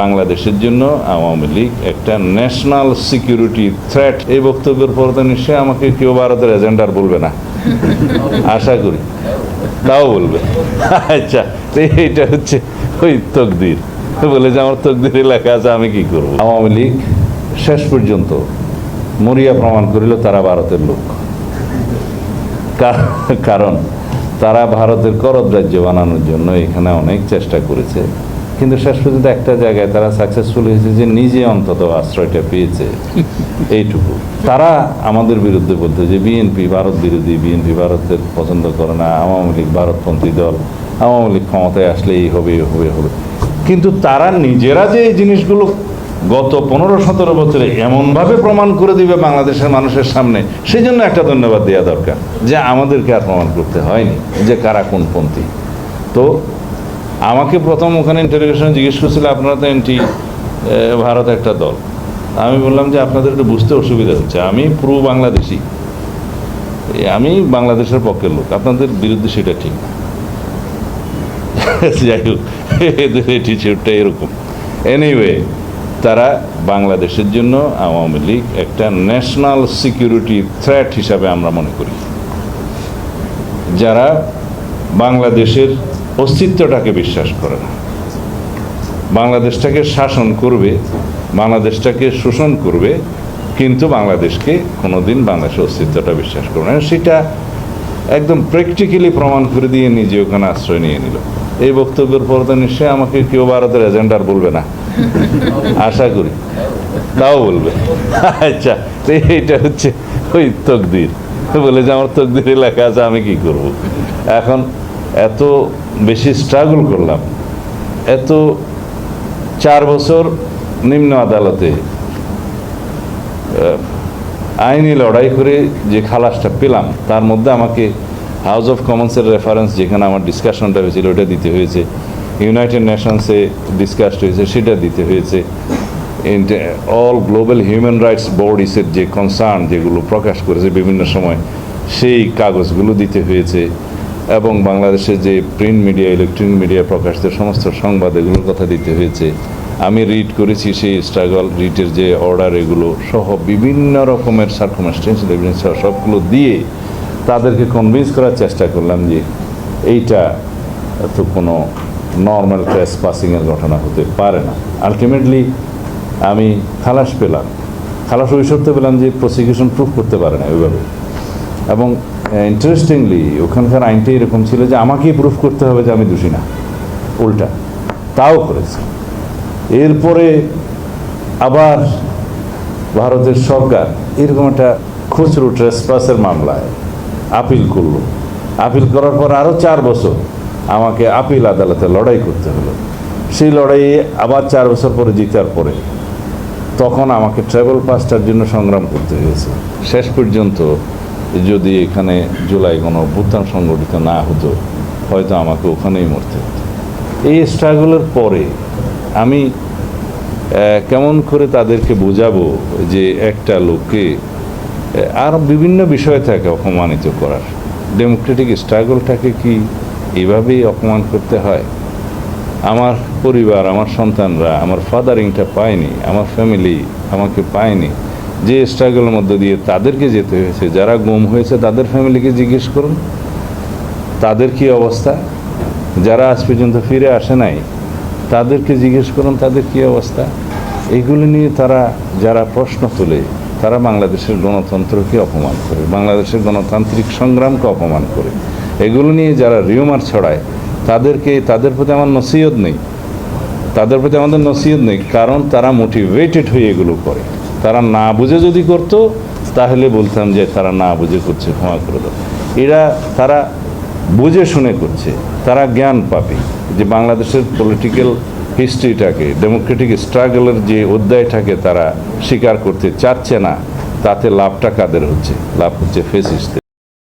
বাংলাদেশের জন্য আওয়ামী লীগ একটা ন্যাশনাল সিকিউরিটি থ্রেট এই বক্তব্যের পর তো নিশ্চয়ই আমাকে কেউ ভারতের এজেন্ডার বলবে না। আশা করি। তাও বলবে। আচ্ছা এইটা হচ্ছে ওই তকদির। বলে যে আমার তকদির লেখা আছে, আমি কি করব? আওয়ামী লীগ শেষ পর্যন্ত মরিয়া প্রমাণ করিল, তারা ভারতের লোক। কারণ তারা ভারতের করদ রাজ্য বানানোর জন্য এখানে অনেক চেষ্টা করেছে। কিন্তু শেষ পর্যন্ত একটা জায়গায় তারা সাকসেসফুল হয়েছে যে নিজে অন্তত আশ্রয়টা পেয়েছে। এইটুকু। তারা আমাদের বিরুদ্ধে বলতে যে বিএনপি ভারত বিরোধী বিএনপি ভারতের পছন্দ করে না, আওয়ামী লীগ, ভারতপন্থী দল, আওয়ামী লীগ ক্ষমতায় আসলে এই হবে হবে হবে। কিন্তু তারা নিজেরা যে এই জিনিসগুলো গত পনেরো সতেরো বছরে এমনভাবে প্রমাণ করে দিবে বাংলাদেশের মানুষের সামনে সেই জন্য একটা ধন্যবাদ দেওয়া দরকার যে আমাদেরকে আর প্রমাণ করতে হয়নি যে কারা কোন পন্থী। তো আমাকে প্রথম ওখানে ইন্টারভিউশনে জিজ্ঞেস করছিল, আপনারা তো এনটি ভারত একটা দল। আমি বললাম যে, আপনাদের একটু বুঝতে অসুবিধা হচ্ছে। আমি পুরো বাংলাদেশি। আমি বাংলাদেশের পক্ষের লোক। আপনাদের বিরুদ্ধে সেটা ঠিক যাই হোক, এদের অ্যাটিচিউডটা এরকম। এনিওয়ে তারা বাংলাদেশের জন্য আওয়ামী লীগ একটা ন্যাশনাল সিকিউরিটি থ্রেট হিসাবে আমরা মনে করি। যারা বাংলাদেশের অস্তিত্বটাকে বিশ্বাস করে না। বাংলাদেশটাকে শাসন করবে, বাংলাদেশটাকে শোষণ করবে, কিন্তু বাংলাদেশকে কোনোদিন বাংলাদেশের অস্তিত্বটা বিশ্বাস করবে না। সেটা একদম প্র্যাকটিক্যালি প্রমাণ করে দিয়ে নিজে ওখানে আশ্রয় নিয়ে নিল। এই বক্তব্যের পর তো নিশ্চয়ই আমাকে কেউ ভারতের এজেন্ডার বলবে না। আশা করি। তাও বলবে। আচ্ছা তো এইটা হচ্ছে ওই তকদির। বলে যে আমার তকদিরে লেখা আছে, আমি কি করব? এখন এত বেশি স্ট্রাগল করলাম। এত চার বছর নিম্ন আদালতে আইনি লড়াই করে যে খালাসটা পেলাম, তার মধ্যে আমাকে হাউস অফ কমন্সের রেফারেন্স যেখানে আমার ডিসকাশনটা হয়েছিল, ওটা দিতে হয়েছে। ইউনাইটেড নেশনসে ডিসকাসড হয়েছে, সেটা দিতে হয়েছে। অল গ্লোবাল হিউম্যান রাইটস বডিসের যে কনসার্ন যেগুলো প্রকাশ করেছে বিভিন্ন সময়, সেই কাগজগুলো দিতে হয়েছে। এবং বাংলাদেশে যে প্রিন্ট মিডিয়া ইলেকট্রনিক মিডিয়া প্রকাশিত সমস্ত সংবাদ, এগুলোর কথা দিতে হয়েছে। আমি রিড করেছি সেই স্ট্রাগল রিটের যে অর্ডার এগুলো সহ বিভিন্ন রকমের সার্কমাস্টেন্স এভিডেন্স সবগুলো দিয়ে তাদেরকে কনভিন্স করার চেষ্টা করলাম যে এইটা তো কোনো নর্মাল ট্রেস পাসিংয়ের ঘটনা হতে পারে না। আলটিমেটলি আমি খালাস পেলাম। খালাস ওই সত্ত্বে পেলাম যে প্রসিকিউশন প্রুফ করতে পারে না ওইভাবে এবং ইন্টারেস্টিংলি ওখানকার আইনটা এরকম ছিল যে আমাকেই প্রুফ করতে হবে যে আমি দোষী না। উল্টা। তাও করেছে। এরপরে আবার ভারতের সরকার এরকম একটা খুচরো ট্রেসপাসের মামলায় আপিল করল। আপিল করার পর আরও চার বছর আমাকে আপিল আদালতে লড়াই করতে হলো। সেই লড়াইয়ে আবার চার বছর পরে জিতার পরে তখন আমাকে ট্রাভেল পাসটার জন্য সংগ্রাম করতে হয়েছে। শেষ পর্যন্ত যদি এখানে জুলাই কোনো অভ্যুত্থান সংগঠিত না হতো, হয়তো আমাকে ওখানেই মরতে হতো। এই স্ট্রাগলের পরে আমি কেমন করে তাদেরকে বোঝাবো যে একটা লোককে আর বিভিন্ন বিষয় থাকে অপমানিত করার। ডেমোক্রেটিক স্ট্রাগলটাকে কি এভাবেই অপমান করতে হয়? আমার পরিবার, আমার সন্তানরা, আমার ফাদারিংটা পায়নি, আমার ফ্যামিলি আমাকে পায়নি। যে স্ট্রাগলের মধ্যে দিয়ে তাদেরকে যেতে হয়েছে, যারা গুম হয়েছে তাদের ফ্যামিলিকে জিজ্ঞেস করুন। তাদের কি অবস্থা? যারা আজ পর্যন্ত ফিরে আসে নাই, তাদেরকে জিজ্ঞেস করুন, তাদের কি অবস্থা? এগুলো নিয়ে তারা, যারা প্রশ্ন তোলে, তারা বাংলাদেশের গণতন্ত্রকে অপমান করে, বাংলাদেশের গণতান্ত্রিক সংগ্রামকে অপমান করে। এগুলো নিয়ে যারা রিউমার ছড়ায়, তাদেরকে, তাদের প্রতি আমার নসিহত নেই। তাদের প্রতি আমাদের নসিহত নেই, কারণ তারা মোটিভেটেড হয়ে এগুলো করে। তারা না বুঝে যদি করত, তাহলে বলতাম যে তারা না বুঝে করছে, ক্ষমা করে দাও। এরা তারা বুঝে শুনে করছে, তারা জ্ঞান পাবে যে বাংলাদেশের পলিটিক্যাল হিস্ট্রিটাকে ডেমোক্রেটিক স্ট্রাগলের যে অধ্যায়টাকে তারা স্বীকার করতে চাচ্ছে না, তাতে লাভটা কাদের হচ্ছে? লাভ হচ্ছে ফেসিস্টদের